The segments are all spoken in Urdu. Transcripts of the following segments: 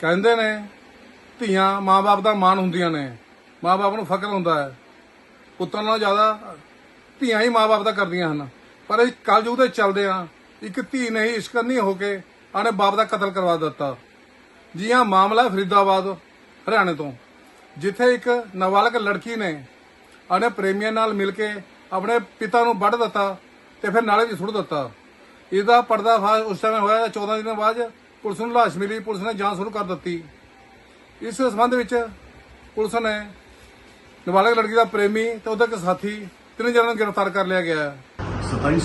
ਕਹਿੰਦੇ ਨੇ, ਧੀਆਂ ਮਾਪੇ ਦਾ ਮਾਣ ਹੁੰਦੀਆਂ ਨੇ। ਮਾਪੇ ਨੂੰ ਫਕਰ ਹੁੰਦਾ ਹੈ। ਪੁੱਤਾਂ ਨਾਲੋਂ ਜ਼ਿਆਦਾ ਧੀਆਂ ਹੀ ਮਾਪੇ ਦਾ ਕਰਦੀਆਂ ਹਨ। ਪਰ ਇਹ ਕਲਯੁਗ ਦੇ ਚੱਲਦੇ ਆ, ਇੱਕ ਧੀ ਨੇ ਹੀ ਇਸ਼ਕਰਨੀ ਹੋ ਕੇ ਆਣੇ ਬਾਪ ਦਾ ਕਤਲ ਕਰਵਾ ਦਿੱਤਾ। ਜੀ ਹਾਂ ਮਾਮਲਾ ਫਰੀਦਾਬਾਦ, ਹਰਿਆਣੇ ਤੋਂ। ਜਿੱਥੇ ਇੱਕ ਨਾਬਾਲਗ ਲੜਕੀ ਨੇ ਆਪਣੇ ਪ੍ਰੇਮੀਆਂ ਨਾਲ ਮਿਲ ਕੇ ਆਪਣੇ ਪਿਤਾ ਨੂੰ ਵੱਢ ਦਿੱਤਾ ਤੇ ਫਿਰ ਨਾਲੇ ਵੀ ਸੁੱਟ ਦਿੱਤਾ। ਇਹਦਾ ਪਰਦਾਫਾਸ਼ ਉਸ ਸਮੇਂ ਹੋਇਆ 14 ਦਿਨਾਂ ਬਾਅਦ ਪੁਲਿਸ ਨੂੰ ਲਾਸ਼ ਮਿਲੀ ਪੁਲਿਸ ਨੇ ਜਾਂਚ ਸ਼ੁਰੂ ਕਰ ਦਿੱਤੀ ਇਸ ਸਬੰਧ ਵਿੱਚ ਪੁਲਿਸ ਨੇ ਨਾਬਾਲਗ ਲੜਕੀ ਦਾ ਪ੍ਰੇਮੀ ਤੇ ਉਹਦਾ ਇੱਕ ਸਾਥੀ ਤਿੰਨ ਜਣਾਂ ਨੂੰ ਗ੍ਰਿਫਤਾਰ ਕਰ ਲਿਆ ਗਿਆ ਹੈ 27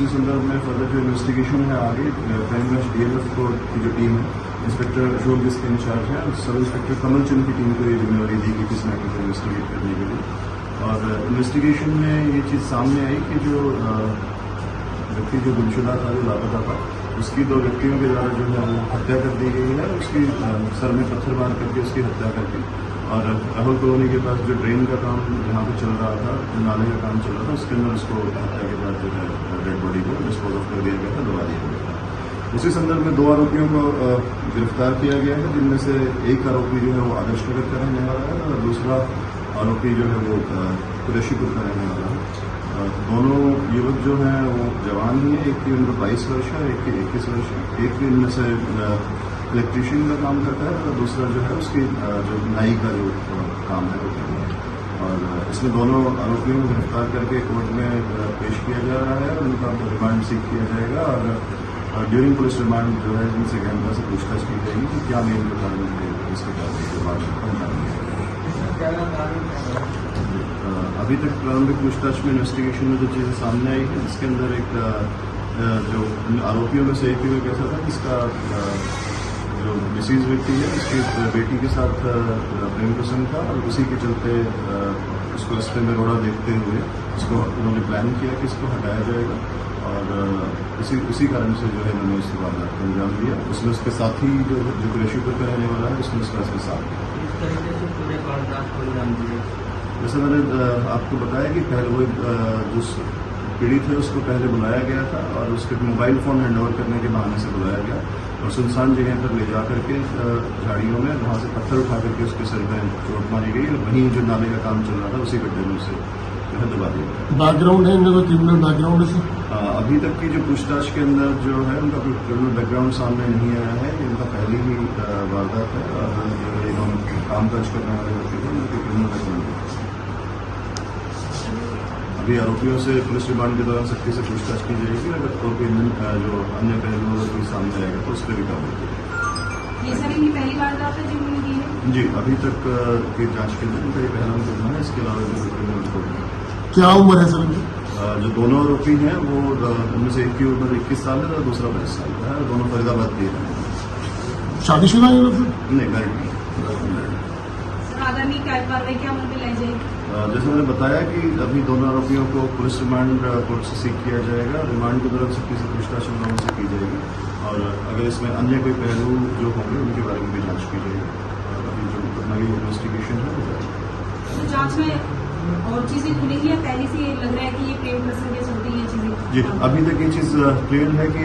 اسی سندر میں فردر جو انویسٹیگیشن ہے آگے crime branch D L F کو کی جو ٹیم ہے انسپیکٹر اشوک جس کے انچارج ہے سب انسپیکٹر کمل چند کی ٹیم کو یہ ذمہ داری دی گئی کس میٹر کو انویسٹیگیٹ کرنے کے لیے۔ اور انویسٹیگیشن میں یہ چیز سامنے آئی کہ جو ویکتی جو گمشدہ تھا، جو لاپتہ تھا، اس کی دو ویکتیوں کے دوارا جو ہے وہ ہتیا کر دی گئی ہے، اس کی سر میں پتھر مار کر کے اس کی ہتیا کر دی۔ اور احمد کالونی کے پاس جو ڈرین کا کام یہاں پہ چل رہا تھا، جو نالے کا کام چل رہا تھا، اس کے اندر اس کو ہفتہ کے بعد جو ہے، ڈیڈ باڈی کو ڈسپوز آف کر دیا گیا تھا، دبا دیا گیا تھا۔ اسی سندر میں دو آروپیوں کو گرفتار کیا گیا ہے، جن میں سے ایک آروپی جو ہے وہ آدرش نگر کا رہنے والا ہے اور دوسرا آروپی جو ہے وہ قریشی پور کا رہنے والا ہے۔ دونوں یوک جو ہیں، وہ جوان ہی ہیں، ایک کی عمر بائیس ورش ہے، ایک کی اکیس ورش ہے۔ ایک کی ان میں سے الیکٹریشین کا کام کرتا ہے اور دوسرا جو ہے اس کی جو نائی کا جو کام ہے وہ کرتا ہے۔ اور اس میں دونوں آروپیوں کو گرفتار کر کے کورٹ میں پیش کیا جا رہا ہے۔ ان کا ریمانڈ سیکھ کیا جائے گا اور ڈیورنگ پولیس ریمانڈ جو ہے، ان سے کیمرہ سے پوچھ تاچھ کی جائے گی کہ کیا مین ریکوائرمنٹ ہے اس کے بعد ابھی تک پرارمبک پوچھ تاچھ میں انویسٹیگیشن میں جو چیزیں سامنے آئی ہیں اس کے اندر ایک جو آروپیوں میں سے ایک کیسا تھا اس کا جو ڈسیز ویکٹی ہے اس کی بیٹی کے ساتھ پریم پسند تھا اور اسی کے چلتے اس کو رستے میں روڑا دیکھتے ہوئے اس کو انہوں نے پلان کیا کہ اس کو ہٹایا جائے گا اور اسی اسی کارن سے جو ہے انہوں نے اس کے واردات کو انجام دیا۔ اس میں اس کے ساتھی جو جو کریشی پر رہنے والا ہے اس میں اس کا اس کے ساتھ۔ اس واردات کو انجام جیسے میں نے آپ کو بتایا کہ پہلے وہ جو پیڑھی تھے اس کو پہلے بلایا گیا تھا اور اس کے موبائل فون ہینڈ اوور کرنے کے بہانے سے بلایا گیا۔ اور سنسان جگہ پر لے جا کر کے جھاڑیوں میں وہاں سے پتھر اٹھا کر کے اس کے سر میں چوٹ ماری گئی اور وہیں جو نالے کا کام چل رہا تھا اسی گڈھے میں اسے جو ہے دبا دیا بیک گراؤنڈ ہے ان کا کرمنل بیک گراؤنڈ ہے ابھی تک کی جو پوچھ تاچھ کے اندر جو ہے ان کا کوئی کرمنل بیک گراؤنڈ سامنے نہیں آیا ہے یہ ان کا پہلی ہی واردات ہے۔ اور جو ہے ہم کام کاج کرنے والے ہوتے ہیں ان کے کرمنل بیک گراؤنڈ ابھی آروپیوں سے پولیس ریمانڈ کے دوران سختی سے پوچھ تاچھ کی جائے گی۔ اگر کوئی جو انیہ پہلو جائے گا تو اس پہ بھی کاروائی یہ پہلی بار جی ابھی تک کی جانچ کے اندر یہ پہلا مقدمہ ہے اس کے علاوہ جو کیا عمر ہے سر ان جو دونوں روپی ہیں وہ ان میں سے ایک کی عمر اکیس سال ہے اور دوسرا بائیس سال کا ہے دونوں فرید آباد کے ہیں۔ شادی شدہ نہیں میرٹ نہیں۔ جیسے میں نے بتایا کہ ابھی دونوں آروپیوں کو پولیس ریمانڈ کورٹ سے سیکھ کیا جائے گا ریمانڈ کی طرف سے کسی پوچھتاچھ ان سے کی جائے گی۔ اور اگر اس میں انیہ کوئی پہلو جو ہوں گے ان کے بارے میں بھی جانچ کی جائے گی۔ اور ابھی جو نئی انویسٹیگیشن ہے وہ جائے گی۔ جانچ میں اور چیزیں کھلیں گی یا پہلے سے لگ رہا ہے کہ یہ پلین پرسن جی ابھی تک یہ چیز کلیئر ہے کہ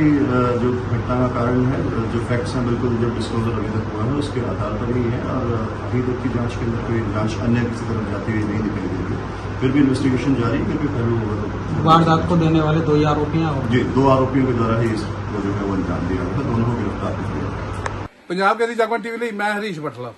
جو گھٹنا کا کارن ہے جو فیکٹس ہیں بالکل جو ڈسکلوزر ابھی تک ہوا ہے اس کے آدھار پر ہی ہے اور ابھی تک کی جانچ کے اندر کوئی جانچ انیہ کسی طرف جاتی ہوئی نہیں دکھائی دے رہی۔ پھر بھی انویسٹیگیشن جاری پھر بھی پہلو ہوا واردات کو دینے والے دو ہی آروپیاں ہیں جی دو آروپیوں کے دوارا ہی اس کو جو ہے وہ انجام دیا ہوگا دونوں کو گرفتار کیا گیا۔ پنجاب کے لیے جاگوان ٹی وی میں ہریش بٹلا